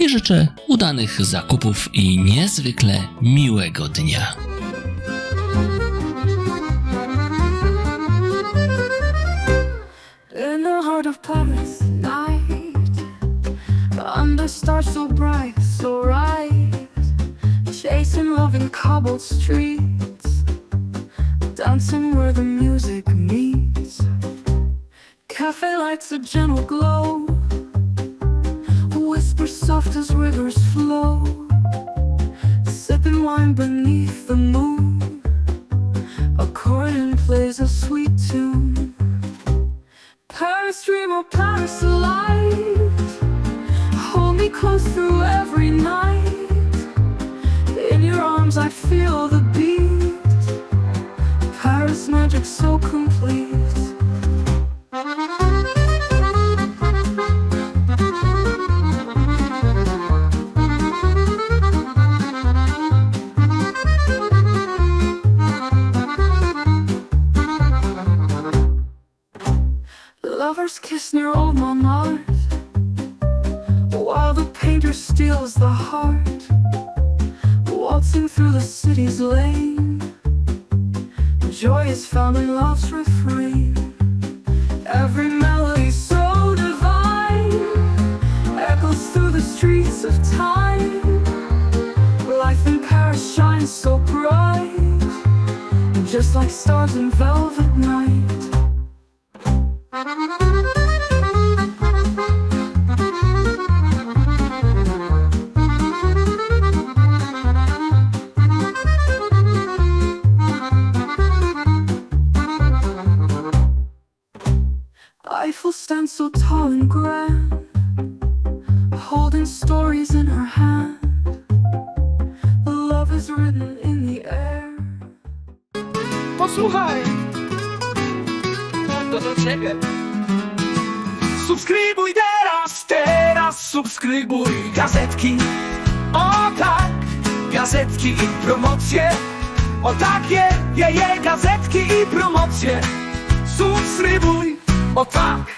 i życzę udanych zakupów i niezwykle miłego dnia. In the heart of Paris, night Under stars so bright, so right Chasing love in cobbled streets Dancing where the music meets Cafe lights a gentle glow Whisper soft as rivers flow. Sipping wine beneath the moon. Accordion plays a sweet tune. Paris dream of Paris alive Hold me close through every night. In your arms I feel the beat. Paris magic so complete Lovers kiss near old Montmartre While the painter steals the heart Waltzing through the city's lane. Joy is found in love's refrain. Every melody so divine Echoes through the streets of time. Life in Paris shines so bright Just like stars in velvet night So tall and grand, holding stories in her hand. Love is written in the air. Posłuchaj! To do ciebie. Subskrybuj teraz, teraz subskrybuj gazetki. O tak, gazetki i promocje. O takie, je, je, gazetki i promocje. Subskrybuj, o tak.